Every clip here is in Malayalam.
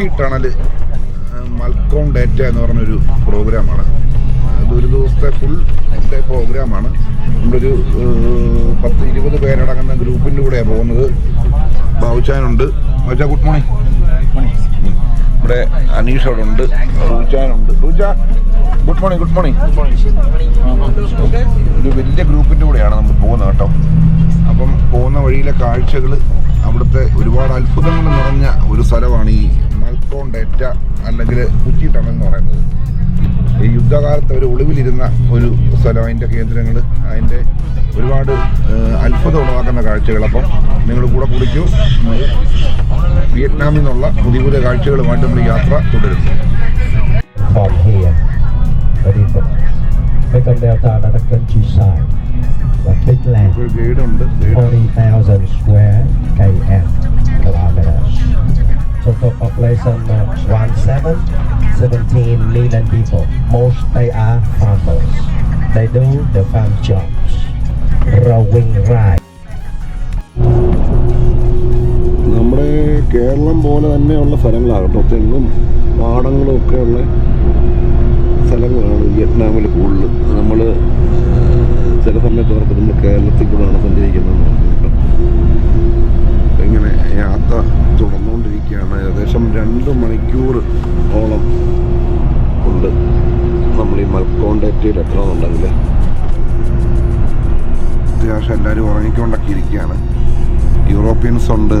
ഈ ഹുച്ചി ടണൽ മൽക്കോൺ ഡേറ്റ എന്ന് പറഞ്ഞൊരു പ്രോഗ്രാമാണ്. അതൊരു ദിവസത്തെ ഫുൾ ഡേ പ്രോഗ്രാമാണ്. നമ്മളൊരു പത്ത് ഇരുപത് പേരടങ്ങുന്ന ഗ്രൂപ്പിന്റെ കൂടെയാണ് പോകുന്നത്. ബാബുച്ചാനുണ്ട് മജ ഗുഡ് മോർണിംഗ്. ഇവിടെ അനീഷ് അവിടെ ഉണ്ട് റൂച്ചാനുണ്ട് റൂച്ച ഗുഡ് മോർണിംഗ് ഗുഡ് മോർണിംഗ്. ഒരു വലിയ ഗ്രൂപ്പിന്റെ കൂടെയാണ് നമ്മൾ പോകുന്നത് കേട്ടോ. അപ്പം പോകുന്ന വഴിയിലെ കാഴ്ചകൾ അവിടുത്തെ ഒരുപാട് അത്ഭുതങ്ങൾ നിറഞ്ഞ ഒരു സ്ഥലമാണ് ഈ ഡേറ്റ അല്ലെങ്കിൽ കുറ്റി ടണൽ എന്ന് പറയുന്നത്. ഈ യുദ്ധകാലത്ത് ഒരു ഒളിവിലിരുന്ന ഒരു സ്ഥലം അതിന്റെ കേന്ദ്രങ്ങൾ അതിന്റെ ഒരുപാട് അത്ഭുതം ഉളവാക്കുന്ന കാഴ്ചകൾ. അപ്പം നിങ്ങൾ കൂടെ കുടിക്കൂ. വിയറ്റ്നാമിൽ നിന്നുള്ള പുതിയ പുതിയ കാഴ്ചകളുമായിട്ട് നമ്മൾ യാത്ര തുടരുന്നു ഗൈഡുണ്ട്. Guide. Total population of 17, 17 million people. Most they are farmers. They do the farm jobs. Rowing rice. നമ്മുടെ കേരളം പോലെ തന്നെയുള്ള സ്ഥലങ്ങളാകട്ടോ തെങ്ങും പാടങ്ങളും ഒക്കെ ഉള്ള സ്ഥലങ്ങളാണ് വിയറ്റ്നാമിൽ കൂടുതൽ നമ്മൾ ചില സമയത്ത് ഓർക്കും നമ്മൾ കേരളത്തിൽ കൂടെയാണ് സഞ്ചരിക്കുന്നത് കേട്ടോ ഇങ്ങനെ യാത്ര തുടർന്നുകൊണ്ടിരിക്കുകയാണ്. ഏകദേശം രണ്ട് മണിക്കൂർ ഓളം ഉണ്ട്. നമ്മൾ ഈ മൽക്കോണ്ടേറ്റയിൽ എത്തണമെന്നുണ്ടെങ്കിൽ. അത്യാവശ്യം എല്ലാവരും ഉറങ്ങിക്കൊണ്ടൊക്കെ ഇരിക്കുകയാണ് യൂറോപ്യൻസ് ഉണ്ട്.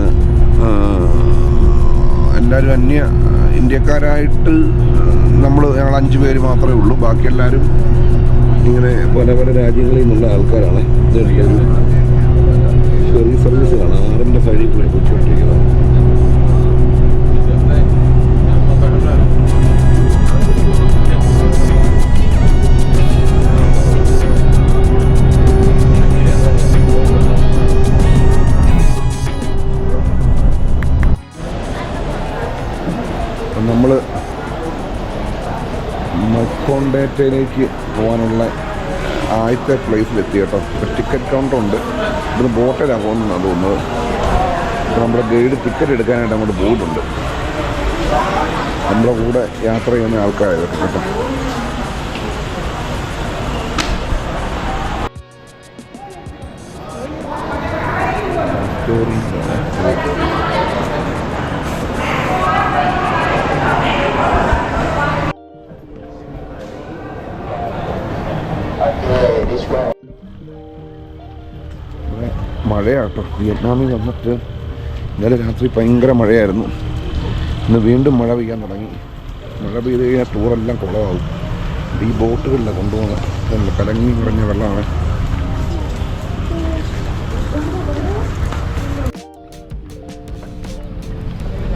എല്ലാവരും അന്യ ഇന്ത്യക്കാരായിട്ട് നമ്മൾ ഞങ്ങൾ അഞ്ച് പേര് മാത്രമേ ഉള്ളൂ. ബാക്കി എല്ലാവരും ഇങ്ങനെ പല പല രാജ്യങ്ങളിൽ നിന്നുള്ള ആൾക്കാരാണ്. ചെറിയ ചെറിയ സർവീസുകളാണ് ആറിന്റെ സൈഡിൽ കൂടെ പോയിക്കൊണ്ടിരിക്കുന്നത് നമ്മൾ മക്കോൺ ഡേറ്റയിലേക്ക് പോകാനുള്ള ആദ്യത്തെ പ്ലേസിലെത്തി കേട്ടോ. ടിക്കറ്റ് കൗണ്ടർ ഉണ്ട്. ഇവിടുന്ന് ബോട്ടിലാണ് പോകുന്നതെന്നാണ് തോന്നുന്നത്. അപ്പോൾ നമ്മുടെ ഗൈഡ് ടിക്കറ്റ് എടുക്കാനായിട്ട് അങ്ങോട്ട് പോയിട്ടുണ്ട്. നമ്മുടെ കൂടെ യാത്ര ചെയ്യുന്ന ആൾക്കാരായിരുന്നു കേട്ടോ. ഇവിടെ മഴയാട്ടോ വിയറ്റ്നാമിൽ വന്നിട്ട് ഇന്നലെ രാത്രി ഭയങ്കര മഴയായിരുന്നു. ഇന്ന് വീണ്ടും മഴ പെയ്യാൻ തുടങ്ങി. മഴ പെയ്ത് കഴിഞ്ഞാൽ ടൂറെല്ലാം കുളമാവും ഈ ബോട്ടുകളിലാണ് കൊണ്ടുപോകുന്നത് കലങ്ങി കുറഞ്ഞ വെള്ളമാണ്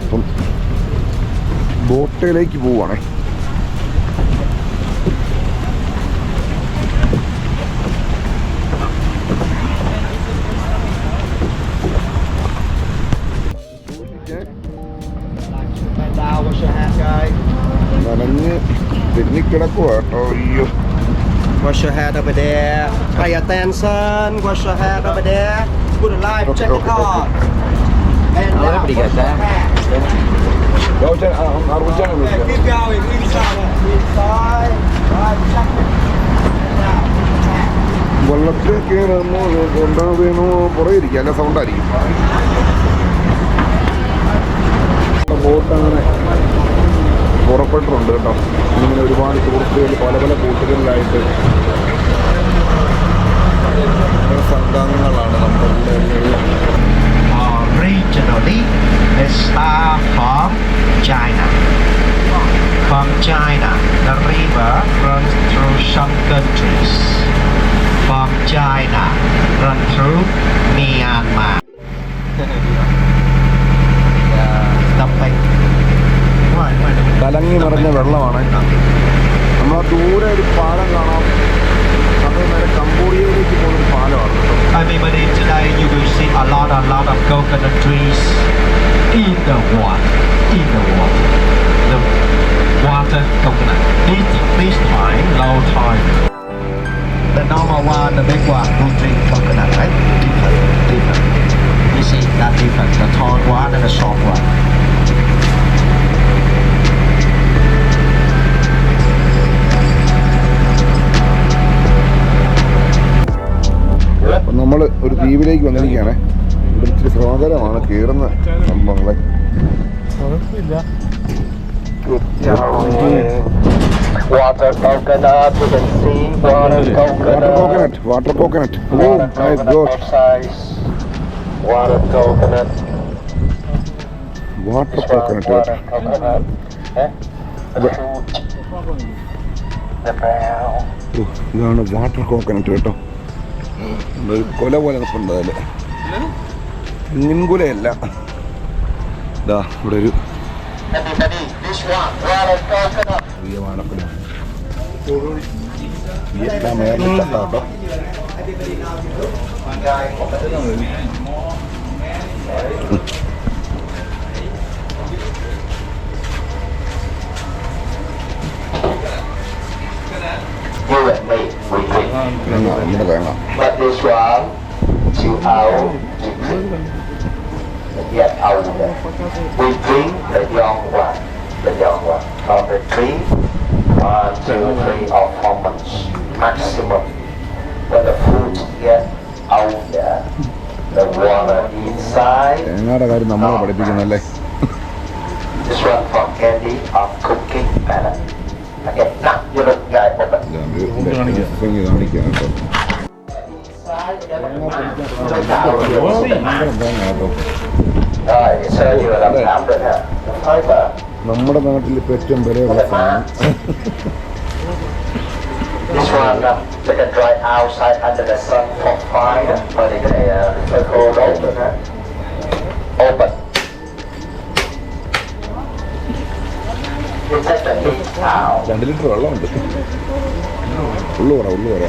അപ്പം ബോട്ടിലേക്ക് പോവുകയാണേ തെന്നിക്കിടക്കുക കേട്ടോ അയ്യോ Wash your head over there. Pay attention. Wash your head over there. Put a life Okay, jacket okay, on. And Oh, now, wash your head. അറുപച്ചാണ് keep going. Inside. Inside. Wash your head. വെള്ളത്തിൽ കയറുന്നു കൊണ്ടാ വീണു പുറകെ ഇരിക്കുക അല്ല സൗണ്ടായിരിക്കും ബോട്ട് അങ്ങനെ പുറപ്പെട്ടിട്ടുണ്ട് കേട്ടോ ഇങ്ങനെ ഒരുപാട് സുഹൃത്തുക്കൾ പല പല ബോട്ടുകളിലായിട്ട് സംഘങ്ങളാണ് നമ്മുടെ ഉള്ളത്. Originally, it's are from China. From China, the river runs through some countries. From China, run through Myanmar. Stopping. Right, right. കലങ്ങി നിറഞ്ഞ വെള്ളമാണ് നമ്മൾ ദൂരെ ഒരു പാലം കാണാം അതേമാതിരി കംബോഡിയയിലേക്ക് പോകുന്ന പാലമാണ് I mean, when it's today, you will see a lot, a lot of coconut trees in the water, in the water, the water coconut. This, this time, low time. The normal one, the big one, we drink coconut, right? Different, different. You see, that different. The tall one and the short one. നമ്മൾ ഒരു ദ്വീപിലേക്ക് വന്നിരിക്കുകയാണ്. ഇവിടെ ഇച്ചിരി സമാധാനമാണ് കീറുന്ന സംഭവങ്ങളെ. ഇതാണ് വാട്ടർ കോക്കനറ്റ് കേട്ടോ. കൊല പോലെ നിൽപ്പുണ്ട് അതിൽ തെങ്ങിൻകുലയല്ല ഇതാ ഇവിടെ ഒരു പ്രിയമാണപ്പിന് വിയറ്റ്നാം എയർലൈൻ കേട്ടോ Mm-hmm. too old to drink. Yet older. We drink the young one, the young one. From the tree, one, two, three, or four months maximum. When the fruit get older, the water inside. തേങ്ങയുടെ കാര്യം നമ്മളെ പഠിപ്പിക്കുന്നല്ലേ This one for candy or cooking palette. Okay, now you look guy open. കാണിക്കാം കേട്ടോ നമ്മുടെ നാട്ടിൽ ഇപ്പം ഏറ്റവും വിലയുള്ള സാധനം This one, uh, they can dry outside under the sun for fire, but they can uh, they hold open, huh? Open. You take the heat out, രണ്ട് ലിറ്റർ വെള്ളമുണ്ട് ഉള്ളു പറ ഉള്ളു പറ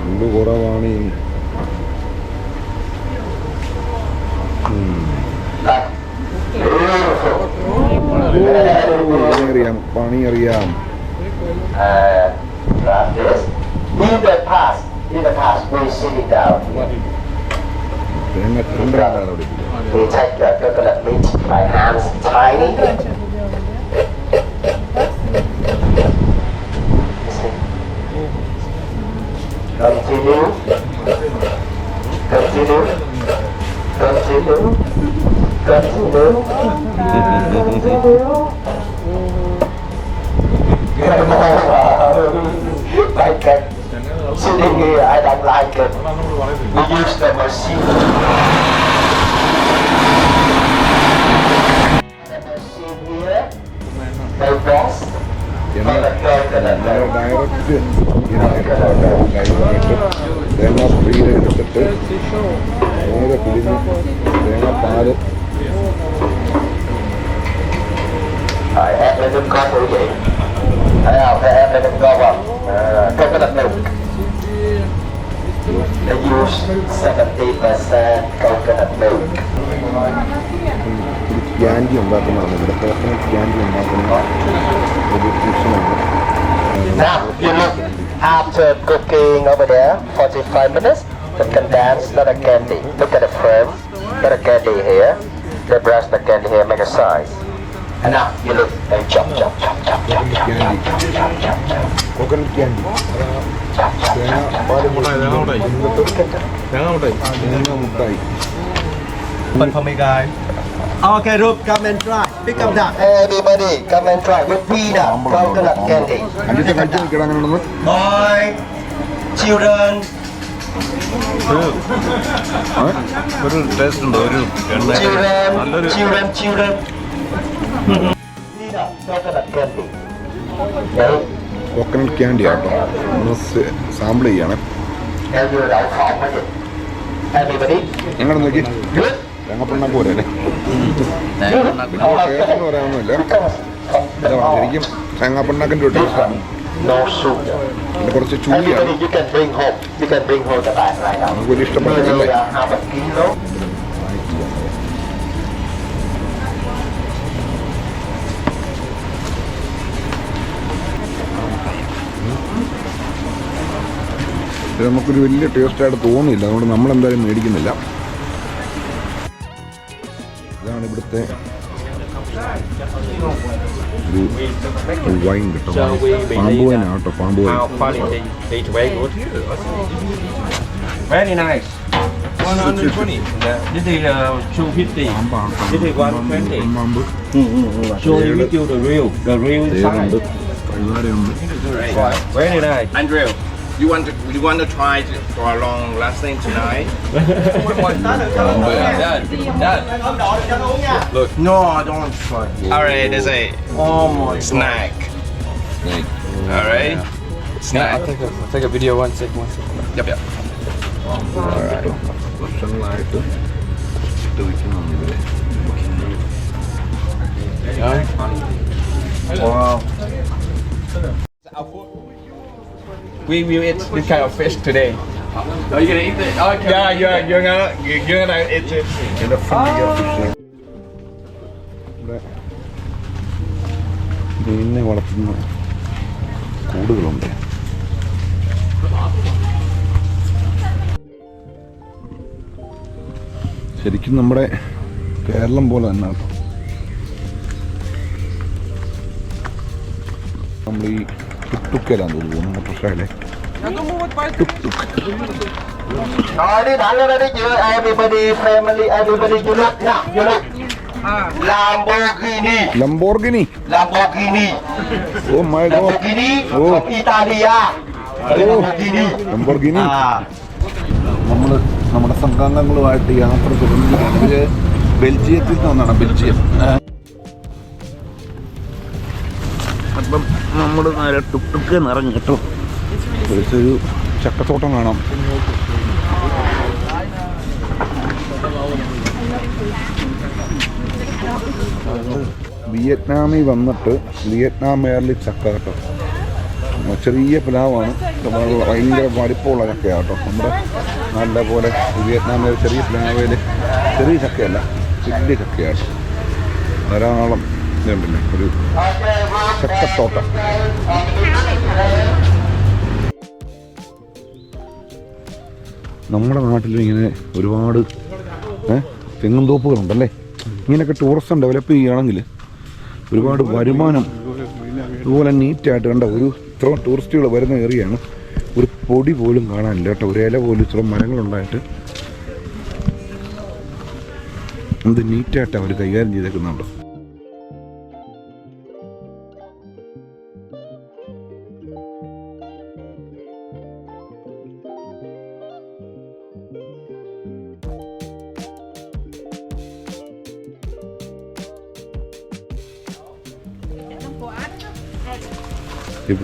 മുള്ളു കുറവാണ് അറിയാം പണി അറിയാം തേങ്ങ ചൂണ്ടാണ് അവിടെ 70% coconut milk ക്യാൻഡി ഉണ്ടാക്കുന്നതാണ് ഇവിടെ കോക്കനട്ട് ക്യാൻഡി ഉണ്ടാക്കുന്ന ഒരു ഫിഷനാണ് Now, you look after cooking over there, 45 minutes, the condensed not a candy. Look at the frame, not a candy here. They brush the candy here, make a size. And now, you look, they chop, chop, chop, chop, chop, chop, chop, chop, chop, chop, chop. Coconut candy Chop, chop, തേങ്ങ മുട്ടായി തേങ്ങ മുട്ടായി Open for me, guys. Okay, Rup, come and try. Pick up that. Everybody, come and try with peanut coconut candy. അഞ്ചത്തെ കഴിച്ച് നിൽക്കണം അങ്ങനെ ഉണ്ടെന്ന് Boy, children. ഒരു ടേസ്റ്റ് ഉണ്ട് ഒരു എണ്ണ Children, നല്ലൊരു children, children. Peanut coconut candy. Okay? Coconut candy ആട്ടോ ഒന്ന് സാമ്പിൾ ചെയ്യാണ് ഞങ്ങൾ നോക്കി. രംഗപ്പെണ്ണാൻ പോരല്ലേ ടേസ്റ്റ് പറയാനൊന്നുമില്ല. ശരിക്കും തേങ്ങാപ്പിണ്ണാക്കിന്റെ ഒരു ടേസ്റ്റാണ് പിന്നെ കുറച്ച് ചൂടിയാണ് നമുക്ക് വലിയ ഇഷ്ടപ്പെട്ട ഇത് നമുക്കൊരു വലിയ ടേസ്റ്റായിട്ട് തോന്നിയില്ല. അതുകൊണ്ട് നമ്മളെന്തായാലും മേടിക്കുന്നില്ല. ഇതാണ് ഇവിടുത്തെ ഒരു വൈൻ കിട്ടും. പാമ്പ് വൈനാണ് കേട്ടോ പാമ്പ് wine This is uh, 250. This is 120. Show you the real, the real. Very nice. You want to you want to try it for a long lasting tonight? Oh, yeah, Dad, Dad, look, No, I don't try. All right, there's a Oh my snack. All right, Yeah, I'll take a, I'll take a video one sec, one sec. Yep, yep. Wow. We will eat this kind of fish today. Are you gonna eat it? Oh, okay. Yeah, you're you're gonna you're gonna eat it. Ear fish. ഇവിടെ മീനിനെ വളർത്തുന്ന കൂടുകളുണ്ട് ശരിക്കും നമ്മുടെ കേരളം പോലെ തന്നെ നമ്മൾ ഈ ടുട്ടുക്കലാന്ന് തോന്നുന്നു look. Lamborghini, Lamborghini oh my god Oh. Lamborghini Ah, നമ്മൾ നമ്മുടെ സംഘാംഗങ്ങളുമായിട്ട് യാത്ര തുടങ്ങി ബെൽജിയത്തിൽ നിന്നാണ് ബെൽജിയം അപ്പം നമ്മൾ നേരെ ടുക്ക് നിറഞ്ഞു കേട്ടോ. ഒരു ചക്കത്തോട്ടം കാണാം. വിയറ്റ്നാമിൽ വന്നിട്ട് വിയറ്റ്നാം എയർലി ചക്ക കേട്ടോ. ചെറിയ പ്ലാവാണ്. ഭയങ്കര വലിപ്പമുള്ള ചക്കയാണ് കേട്ടോ. നമ്മുടെ നല്ല പോലെ വിയറ്റ്നാമിലെ ചെറിയ പ്ലാവയിൽ ചെറിയ ചക്കയല്ല വലിയ ചക്കയാണ് ധാരാളം ഇതുണ്ടല്ലേ ഒരു ചക്കത്തോട്ടം നമ്മുടെ നാട്ടിൽ ഇങ്ങനെ ഒരുപാട് തെങ്ങും തോപ്പുകളുണ്ടല്ലേ? ഇങ്ങനെയൊക്കെ ടൂറിസം ഡെവലപ്പ് ചെയ്യുകയാണെങ്കിൽ ഒരുപാട് വരുമാനം അതുപോലെ നീറ്റായിട്ട് കണ്ട ഒരു ഇത്ര ടൂറിസ്റ്റുകൾ വരുന്ന ഏറിയാണ്. ഒരു പൊടി പോലും കാണാനില്ല കേട്ടോ. ഒരു ഇല പോലും ഇത്ര മരങ്ങളുണ്ടായിട്ട്. എന്ത് നീറ്റായിട്ട് അവർ കൈകാര്യം ചെയ്തേക്കുന്നുണ്ടോ?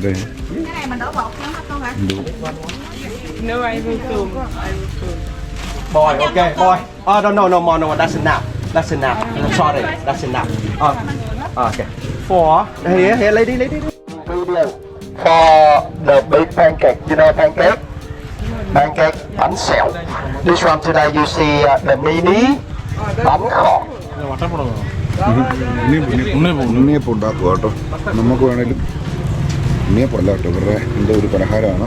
ഇവിടെ cái này mình đổ bột nha con hả എന്തോ Boy, okay, boy. Oh, no, no, no more, no more. That's enough. That's enough. I'm sorry. That's enough. Oh, okay. Four. Here, here, lady, lady. video for the big pancake. You know pancake? Pancake bánh xèo. This one today you see uh, the mini bánh khọt. ഉണ്ണിയപ്പം ഉണ്ടാക്കുക കേട്ടോ നമുക്ക് വേണേലും ഉണ്ണിയപ്പം അല്ല കേട്ടോ. ഇവരുടെ എന്തോ ഒരു പലഹാരമാണ്.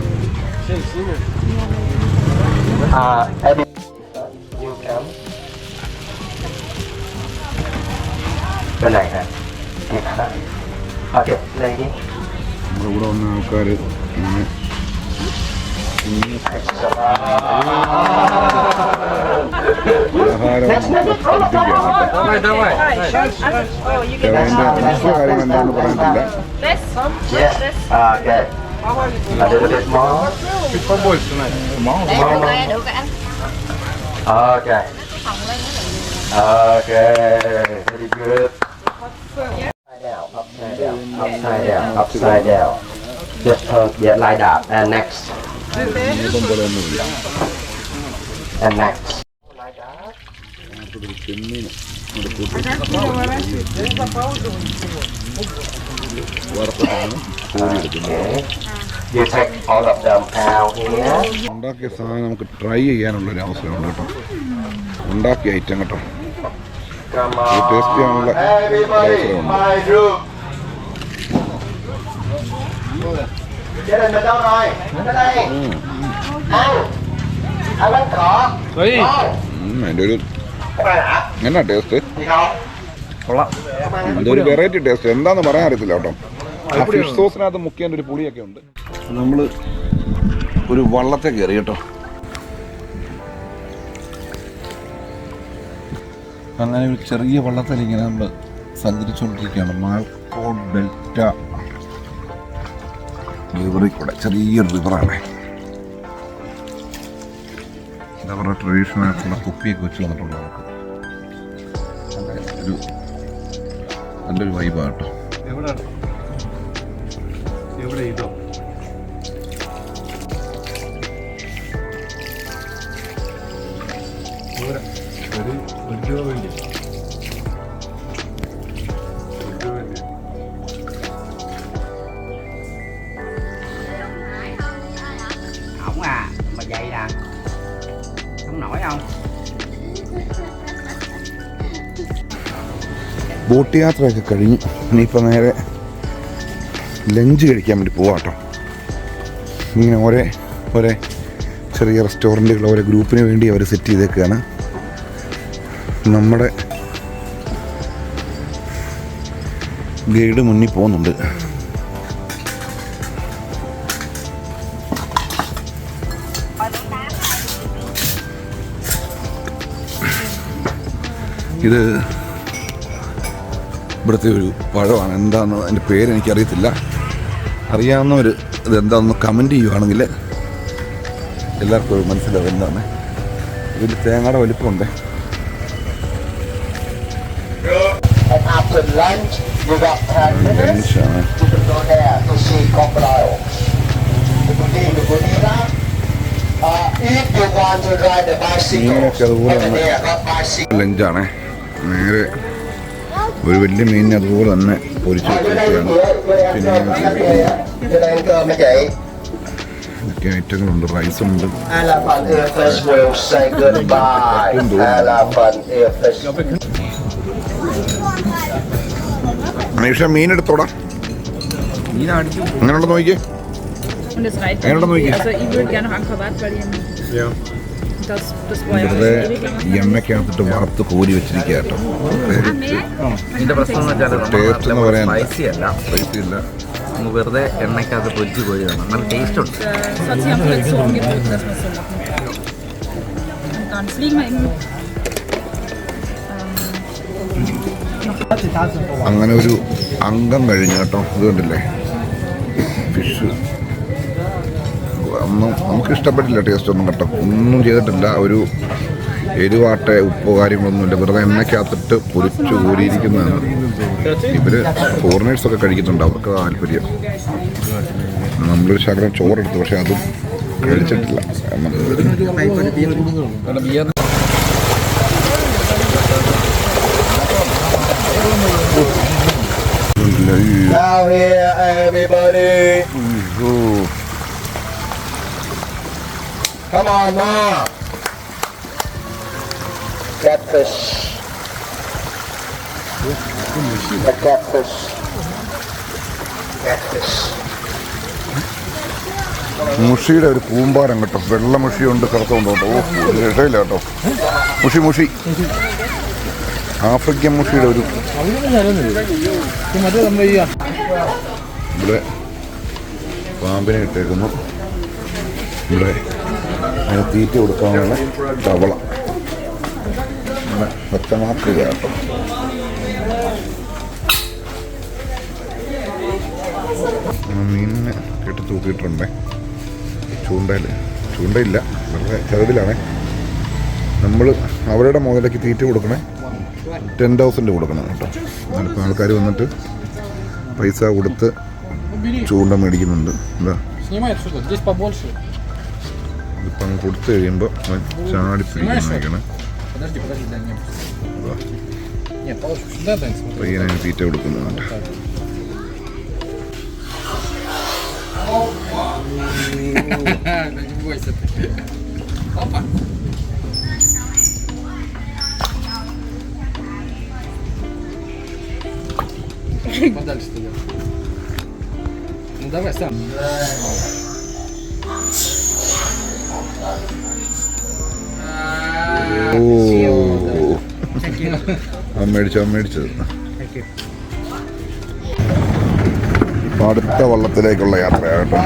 നമ്മുടെ കൂടെ വന്ന ആൾക്കാർ ഇങ്ങനെ കാര്യം എന്താണെന്ന് പറഞ്ഞിട്ടില്ല Yes. Okay. A little bit more. để được cái được cái anh Okay. Okay. Very good. Upside down, upside down, upside down, upside down. Just turn, yeah, like that. And next, പോലെ ഒന്നുമില്ല. ഉണ്ടാക്കിയ സാധനം നമുക്ക് ട്രൈ ചെയ്യാനുള്ള ഒരു അവസരമുണ്ട് കേട്ടോ. ഉണ്ടാക്കിയ ഐറ്റം കേട്ടോ. ടേസ്റ്റ് ചെയ്യാനുള്ള അവസരമുണ്ട്. Gia đình mình đâu rồi? Đến đây. Ăn. Ăn bánh cỏ. Cái này hả? എന്നാ ടേസ്റ്റ് കൊള്ളാം ഇതൊരു വെറൈറ്റി ടേസ്റ്റ് എന്താന്ന് പറയാൻ അറിയത്തില്ല കേട്ടോ ആ ഫിഷ് സോസിനകത്ത് മുക്കിയതിന്റെ ഒരു പുളിയൊക്കെ ഉണ്ട് നമ്മൾ ഒരു വള്ളത്തെ കയറി കേട്ടോ അങ്ങനെ ഒരു ചെറിയ വള്ളത്തിൽ ഇങ്ങനെ നമ്മൾ സഞ്ചരിച്ചുകൊണ്ടിരിക്കുകയാണ് മാൾക്കോ ഡെൽറ്റ റിവറിൽ കൂടെ ചെറിയൊരു റിവറാണ് എന്താ പറയുക ട്രഡീഷണൽ ആയിട്ടുള്ള കുപ്പിയൊക്കെ വെച്ച് വന്നിട്ടുണ്ട് നമുക്ക്. ഒരു നല്ലൊരു വൈബാണ് എവിടെ Không ബോട്ട് യാത്രയൊക്കെ കഴിഞ്ഞു ഇനിയിപ്പോൾ നേരെ ലഞ്ച് കഴിക്കാൻ വേണ്ടി പോവാം കേട്ടോ. ഇങ്ങനെ ഓരോ ഒരേ ചെറിയ റെസ്റ്റോറന്റുകൾ ഓരോ ഗ്രൂപ്പിന് വേണ്ടി അവർ സെറ്റ് ചെയ്തേക്കുകയാണ് നമ്മുടെ ഗൈഡ് മുന്നിൽ പോകുന്നുണ്ട്. ഇത് ഇവിടുത്തെ ഒരു പഴമാണ്. എന്താന്ന് അതിന്റെ പേരെനിക്ക് അറിയത്തില്ല അറിയാവുന്നവർ ഇതെന്താണെന്ന് കമന്റ് ചെയ്യുവാണെങ്കിൽ എല്ലാവർക്കും ഒരു മനസ്സിലാവും എന്താണ് ഇതിൽ തേങ്ങയുടെ വലിപ്പമുണ്ട്. ലഞ്ചാണ് നേരെ ഒരു വലിയ മീനിനെ അതുപോലെ തന്നെ പൊരിച്ച് വെച്ചിരിക്കുകയാണ് പിന്നെ ഐറ്റങ്ങളുണ്ട്. റൈസുണ്ട്. അനീഷ മീൻ അങ്ങനെയുള്ള നോക്കിയേ? അങ്ങനെയുള്ള das ഇവിടെ എണ്ണയ്ക്ക് അകത്തിട്ട് വറുത്ത് കോരി വെച്ചിരിക്കുക കേട്ടോ. ഇതിന്റെ പ്രശ്നം ടേസ്റ്റ് എന്ന് പറയാൻ സ്പൈസി അല്ല. സ്പൈസി ഇല്ല വെറുതെ എണ്ണയ്ക്കകത്ത് പൊരിച്ച് കോരി വേണം നല്ല ടേസ്റ്റ് ഉണ്ട്. അങ്ങനെ ഒരു അംഗം കഴിഞ്ഞു കേട്ടോ. ഇത് കണ്ടില്ലേ? ഫിഷ് ഒന്നും നമുക്ക് ഇഷ്ടപ്പെട്ടില്ല ടേസ്റ്റ് ഒന്നും കേട്ടോ. ഒന്നും ചെയ്തിട്ടില്ല. ഒരു എരിവാട്ടെ ഉപ്പോ കാര്യങ്ങളൊന്നുമില്ല. വെറുതെ എണ്ണയ്ക്കകത്തിട്ട് പൊരിച്ചു കൂടിയിരിക്കുന്നതാണ് ഇവർ ഫോറിനേഴ്സൊക്കെ കഴിക്കുന്നുണ്ട്. അവർക്ക് താല്പര്യം. നമ്മളൊരു ശകലം ചോറെടുത്തു. പക്ഷെ അതും കഴിച്ചിട്ടില്ല. കാരണം everybody. Now. Catfish. The catfish. Catfish. മുഷിയുടെ ഒരു കൂമ്പാരം കേട്ടോ വെള്ള മുഷിയുണ്ട് കറുത്തുണ്ട് കേട്ടോ രക്ഷയില്ല കേട്ടോ മുഷി മുഷി ആഫ്രിക്കൻ മുഷിയുടെ ഒരു ഇവിടെ പാമ്പിനെ ഇട്ടേക്കുന്നു ഇവിടെ തീറ്റ കൊടുക്കാനുള്ള തവള. ആ മീനിനെ കെട്ടി തൂക്കിയിട്ടുണ്ടേ. ചൂണ്ടയിൽ ചൂണ്ടയില്ല വളരെ ചെറുതിലാണേ നമ്മൾ അവരുടെ മുതലേക്ക് തീറ്റ കൊടുക്കണേ. ടെൻ തൗസൻഡ് കൊടുക്കണം കേട്ടോ. അതിപ്പോൾ ആൾക്കാർ വന്നിട്ട് പൈസ കൊടുത്ത് ചൂണ്ട മേടിക്കുന്നുണ്ട്. എന്താ ഇതിപ്പം കൊടുത്തു കഴിയുമ്പോൾ അവൻ ചാടി പിടിക്കുന്നതൊക്കെയാണ് Подожди, подожди, дай мне. Нет, положи сюда, дай смотри. പയ്യനെ തീറ്റ കൊടുക്കുന്നുണ്ട് Да не бойся ты. Опа. Подальше туда. Ну давай сам. ഓ. അടുത്ത വള്ളത്തിലേക്കുള്ള യാത്രയാകട്ടോ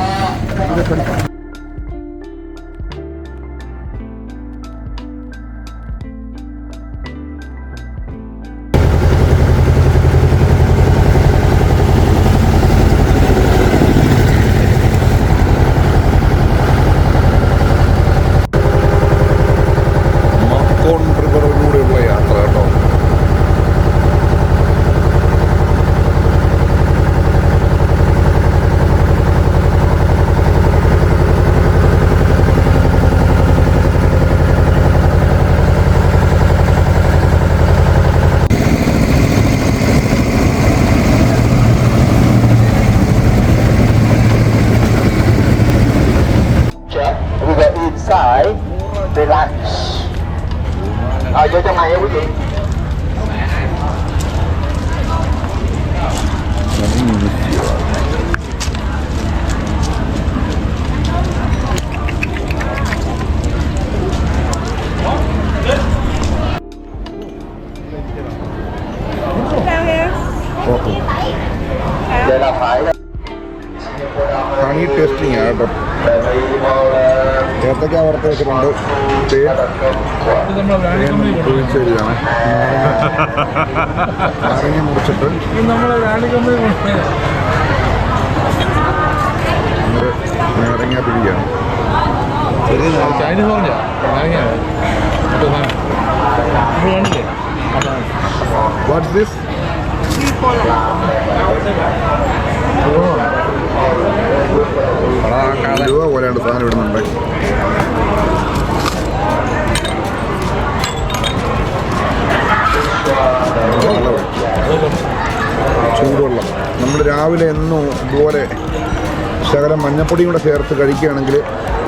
മഞ്ഞപ്പൊടിയും കൂടെ ചേർത്ത് കഴിക്കുകയാണെങ്കിൽ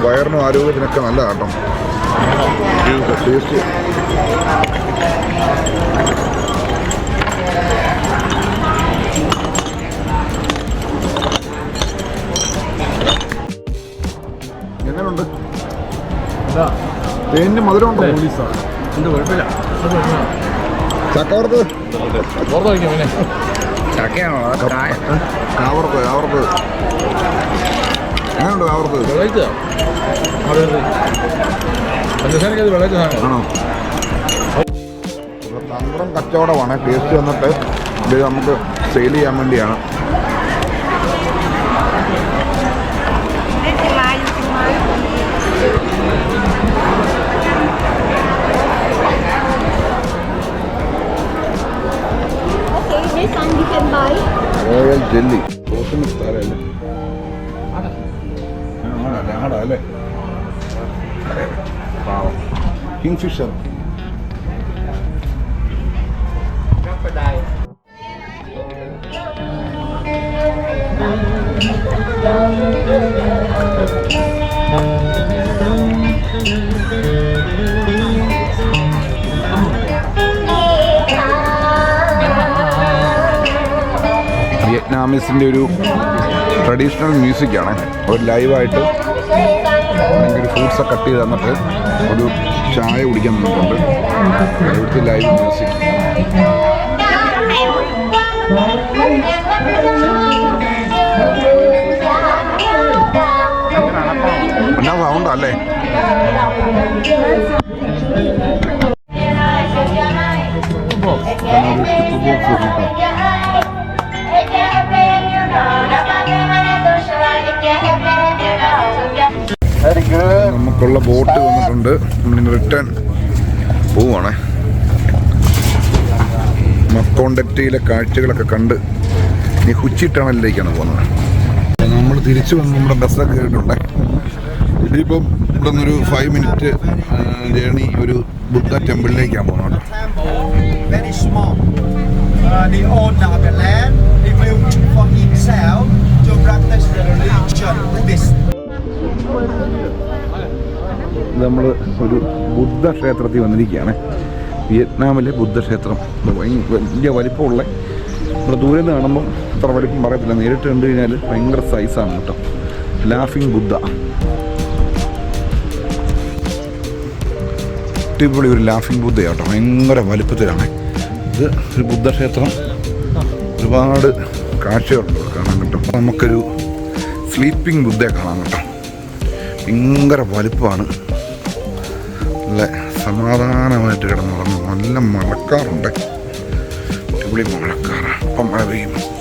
വയറിനും ആരോഗ്യത്തിനൊക്കെ നല്ല കേട്ടോ. ടേസ്റ്റ് എങ്ങനെയുണ്ട് തേനിന് മധുരം ഉണ്ടോ ചക്കവർത്ത് ചക്കയാണോ? ചക്കവർക്ക് പുറത്ത് എങ്ങനെയുണ്ട് ആണോ? തന്ത്രം കച്ചവടമാണ്. ടേസ്റ്റ് വന്നിട്ട് ഇത് നമുക്ക് സെയിൽ ചെയ്യാൻ വേണ്ടിയാണ്. റോയൽ ജെല്ലി റോസിന് സ്ഥലമല്ലേ കിങ് ഫിഷർ വിയറ്റ്നാമീസിൻ്റെ ഒരു ട്രഡീഷണൽ മ്യൂസിക്കാണ് അവർ ലൈവായിട്ട് അല്ലെങ്കിൽ ഫ്രൂട്ട്സൊക്കെ കട്ട് ചെയ്ത് തന്നിട്ട് ഒരു ചായ കുടിക്കാൻ വന്നിട്ടുണ്ട്. ഇവിടുത്തെ ലൈവ് മ്യൂസിക് എന്നാ സൗണ്ടാ അല്ലേ? Very നമുക്കുള്ള ബോട്ട് വന്നിട്ടുണ്ട്. നമ്മളിന് റിട്ടേൺ പോവുകയാണേ മക്കോണ്ടറ്റയിലെ കാഴ്ചകളൊക്കെ കണ്ട് ഇനി ഹുച്ചി ടണലിലേക്കാണ് പോകുന്നത്. നമ്മൾ തിരിച്ചു വന്ന് നമ്മുടെ ബസ്സൊക്കെ കയറിയിട്ടുണ്ട് ഇനിയിപ്പം ഇവിടെ നിന്നൊരു ഫൈവ് മിനിറ്റ് ജേണി ഒരു ബുദ്ധ ടെമ്പിളിലേക്കാണ് പോകുന്നത് temple നമ്മൾ ഒരു ബുദ്ധ ക്ഷേത്രത്തിൽ വന്നിരിക്കുകയാണ്. വിയറ്റ്നാമിലെ ബുദ്ധക്ഷേത്രം. വലിയ വലിപ്പമുള്ള. നമ്മൾ ദൂരെ നിന്ന് കാണുമ്പോൾ അത്ര വലിപ്പം പറയത്തില്ല. നേരിട്ട് കണ്ടു കഴിഞ്ഞാൽ ഭയങ്കര സൈസാണ് കേട്ടോ. ലാഫിങ് ബുദ്ധ അടിപൊളി ഒരു ലാഫിംഗ് ബുദ്ധയാണ് കേട്ടോ ഭയങ്കര വലിപ്പത്തിലാണ്. ഇത് ഒരു ബുദ്ധക്ഷേത്രം. ഒരുപാട് കാഴ്ചകളുണ്ട് കാണാൻ കേട്ടോ. നമുക്കൊരു സ്ലീപ്പിംഗ് ബുദ്ധയെ കാണാൻ കേട്ടോ. ഭയങ്കര വലുപ്പമാണ്. സമാധാനമായിട്ട് കിടന്നുറങ്ങും. നല്ല മഴക്കാറുണ്ട്. അടിപൊളി മഴക്കാറാണ്. അപ്പം മഴ പെയ്യും